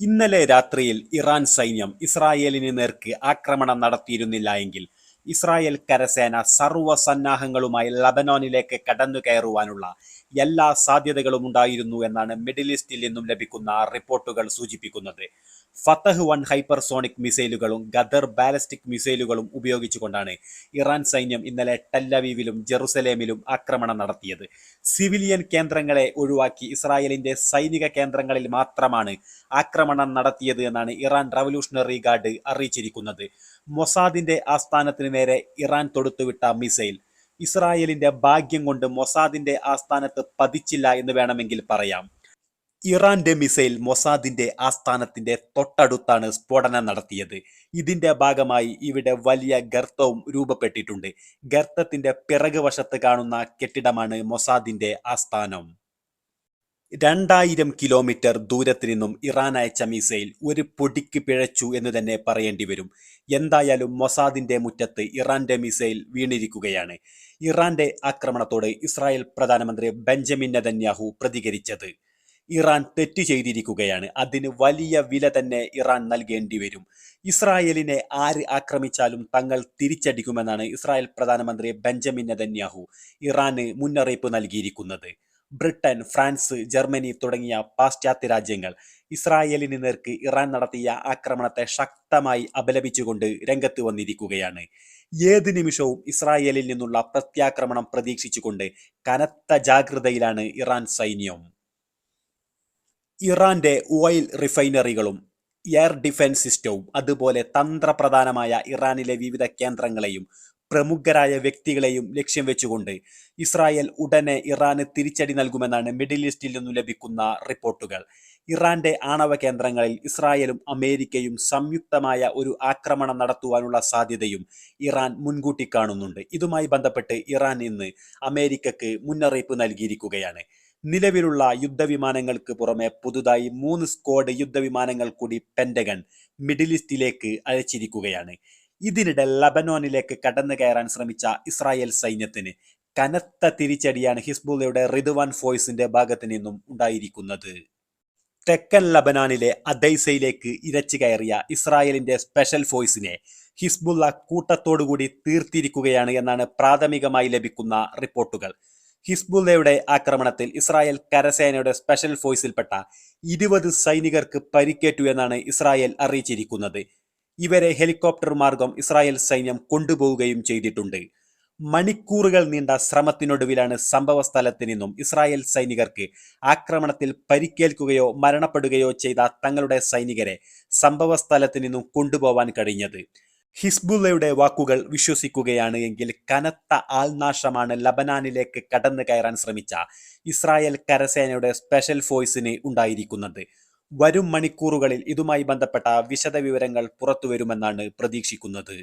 ഇന്നലെ രാത്രിയിൽ ഇറാൻ സൈന്യം ഇസ്രായേലിന് നേർക്ക് ആക്രമണം നടത്തിയിരുന്നില്ല എങ്കിൽ ഇസ്രായേൽ കരസേന സർവസന്നാഹങ്ങളുമായി ലബനോനിലേക്ക് കടന്നു കയറുവാനുള്ള എല്ലാ സാധ്യതകളും ഉണ്ടായിരുന്നു എന്നാണ് മിഡിൽ ഈസ്റ്റിൽ നിന്നും ലഭിക്കുന്ന റിപ്പോർട്ടുകൾ സൂചിപ്പിക്കുന്നത്. ഫത്തഹ് വൺ ഹൈപ്പർസോണിക് മിസൈലുകളും ഗദർ ബാലിസ്റ്റിക് മിസൈലുകളും ഉപയോഗിച്ചുകൊണ്ടാണ് ഇറാൻ സൈന്യം ഇന്നലെ ടെല്ലവീവിലും ജെറുസലേമിലും ആക്രമണം നടത്തിയത്. സിവിലിയൻ കേന്ദ്രങ്ങളെ ഒഴിവാക്കി ഇസ്രായേലിന്റെ സൈനിക കേന്ദ്രങ്ങളിൽ മാത്രമാണ് ആക്രമണം നടത്തിയത് എന്നാണ് ഇറാൻ റവല്യൂഷണറി ഗാർഡ് അറിയിച്ചിരിക്കുന്നത്. മൊസാദിന്റെ ആസ്ഥാനത്തിന് നേരെ ഇറാൻ തൊടുത്തുവിട്ട മിസൈൽ. ഇസ്രായേലിന്റെ ഭാഗ്യം കൊണ്ട് മൊസാദിന്റെ ആസ്ഥാനത്ത് പതിച്ചില്ല എന്ന് വേണമെങ്കിൽ പറയാം. ഇറാന്റെ മിസൈൽ മൊസാദിന്റെ ആസ്ഥാനത്തിന്റെ തൊട്ടടുത്താണ് സ്ഫോടനം നടത്തിയത്. ഇതിന്റെ ഭാഗമായി ഇവിടെ വലിയ ഗർത്തവും രൂപപ്പെട്ടിട്ടുണ്ട്. ഗർത്തത്തിന്റെ പിറകുവശത്ത് കാണുന്ന കെട്ടിടമാണ് മൊസാദിന്റെ ആസ്ഥാനം. രണ്ടായിരം കിലോമീറ്റർ ദൂരത്ത് നിന്നും ഇറാൻ അയച്ച മിസൈൽ ഒരു പൊടിക്ക് പിഴച്ചു എന്ന് തന്നെ പറയേണ്ടി വരും. എന്തായാലും മൊസാദിന്റെ മുറ്റത്ത് ഇറാന്റെ മിസൈൽ വീണിരിക്കുകയാണ്. ഇറാന്റെ ആക്രമണത്തോട് ഇസ്രായേൽ പ്രധാനമന്ത്രി ബെഞ്ചമിൻ നെതന്യാഹു പ്രതികരിച്ചത്. ഇറാൻ തെറ്റ് ചെയ്തിരിക്കുകയാണ്. അതിന് വലിയ വില തന്നെ ഇറാൻ നൽകേണ്ടി വരും. ഇസ്രായേലിനെ ആര് ആക്രമിച്ചാലും തങ്ങൾ തിരിച്ചടിക്കുമെന്നാണ് ഇസ്രായേൽ പ്രധാനമന്ത്രി ബെഞ്ചമിൻ നെതന്യാഹു ഇറാന് മുന്നറിയിപ്പ് നൽകിയിരിക്കുന്നത്. ബ്രിട്ടൻ ഫ്രാൻസ് ജർമ്മനി തുടങ്ങിയ പാശ്ചാത്യ രാജ്യങ്ങൾ ഇസ്രായേലിന് നേർക്ക് ഇറാൻ നടത്തിയ ആക്രമണത്തെ ശക്തമായി അപലപിച്ചുകൊണ്ട് രംഗത്ത് വന്നിരിക്കുകയാണ്. ഏത് നിമിഷവും ഇസ്രായേലിൽ നിന്നുള്ള പ്രത്യാക്രമണം പ്രതീക്ഷിച്ചുകൊണ്ട് കനത്ത ജാഗ്രതയിലാണ് ഇറാൻ സൈന്യം. ഇറാന്റെ ഓയിൽ റിഫൈനറികളും എയർ ഡിഫൻസ് സിസ്റ്റവും അതുപോലെ തന്ത്രപ്രധാനമായ ഇറാനിലെ വിവിധ കേന്ദ്രങ്ങളെയും പ്രമുഖരായ വ്യക്തികളെയും ലക്ഷ്യം വെച്ചുകൊണ്ട് ഇസ്രായേൽ ഉടനെ ഇറാന് തിരിച്ചടി നൽകുമെന്നാണ് മിഡിൽ ഈസ്റ്റിൽ നിന്നും ലഭിക്കുന്ന റിപ്പോർട്ടുകൾ. ഇറാന്റെ ആണവ കേന്ദ്രങ്ങളിൽ ഇസ്രായേലും അമേരിക്കയും സംയുക്തമായ ഒരു ആക്രമണം നടത്തുവാനുള്ള സാധ്യതയും ഇറാൻ മുൻകൂട്ടി കാണുന്നുണ്ട്. ഇതുമായി ബന്ധപ്പെട്ട് ഇറാൻ ഇന്ന് അമേരിക്കക്ക് മുന്നറിയിപ്പ് നൽകിയിരിക്കുകയാണ്. നിലവിലുള്ള യുദ്ധവിമാനങ്ങൾക്ക് പുറമെ പുതുതായി മൂന്ന് സ്ക്വാഡ് യുദ്ധവിമാനങ്ങൾ കൂടി പെന്റഗൺ മിഡിൽ ഈസ്റ്റിലേക്ക് അയച്ചിരിക്കുകയാണ്. ഇതിനിടെ ലബനോനിലേക്ക് കടന്നു കയറാൻ ശ്രമിച്ച ഇസ്രായേൽ സൈന്യത്തിന് കനത്ത തിരിച്ചടിയാണ് ഹിസ്ബുള്ളയുടെ റിദ്വാൻ ഫോഴ്സിന്റെ ഭാഗത്ത് നിന്നും ഉണ്ടായിരിക്കുന്നത്. തെക്കൻ ലബനാനിലെ അദൈസയിലേക്ക് ഇരച്ചു കയറിയ ഇസ്രായേലിന്റെ സ്പെഷ്യൽ ഫോഴ്സിനെ ഹിസ്ബുള്ള കൂട്ടത്തോടുകൂടി തീർത്തിരിക്കുകയാണ് എന്നാണ് പ്രാഥമികമായി ലഭിക്കുന്ന റിപ്പോർട്ടുകൾ. ഹിസ്ബുള്ളയുടെ ആക്രമണത്തിൽ ഇസ്രായേൽ കരസേനയുടെ സ്പെഷ്യൽ ഫോഴ്സിൽപ്പെട്ട ഇരുപത് സൈനികർക്ക് പരിക്കേറ്റു എന്നാണ് ഇസ്രായേൽ അറിയിച്ചിരിക്കുന്നത്. ഇവരെ ഹെലികോപ്റ്റർ മാർഗം ഇസ്രായേൽ സൈന്യം കൊണ്ടുപോവുകയും ചെയ്തിട്ടുണ്ട്. മണിക്കൂറുകൾ നീണ്ട ശ്രമത്തിനൊടുവിലാണ് സംഭവ സ്ഥലത്ത് നിന്നും ഇസ്രായേൽ സൈനികർക്ക് ആക്രമണത്തിൽ പരിക്കേൽക്കുകയോ മരണപ്പെടുകയോ ചെയ്ത തങ്ങളുടെ സൈനികരെ സംഭവ സ്ഥലത്ത് നിന്നും കൊണ്ടുപോവാൻ കഴിഞ്ഞത്. ഹിസ്ബുള്ളയുടെ വാക്കുകൾ വിശ്വസിക്കുകയാണ് എങ്കിൽ കനത്ത ആൾനാശമാണ് ലബനാനിലേക്ക് കടന്നു കയറാൻ ശ്രമിച്ച ഇസ്രായേൽ കരസേനയുടെ സ്പെഷ്യൽ ഫോഴ്സിന് ഉണ്ടായിരിക്കുന്നത്. വരും മണിക്കൂറുകളിൽ ഇതുമായി ബന്ധപ്പെട്ട വിശദവിവരങ്ങൾ പുറത്തുവരുമെന്നാണ് പ്രതീക്ഷിക്കുന്നത്.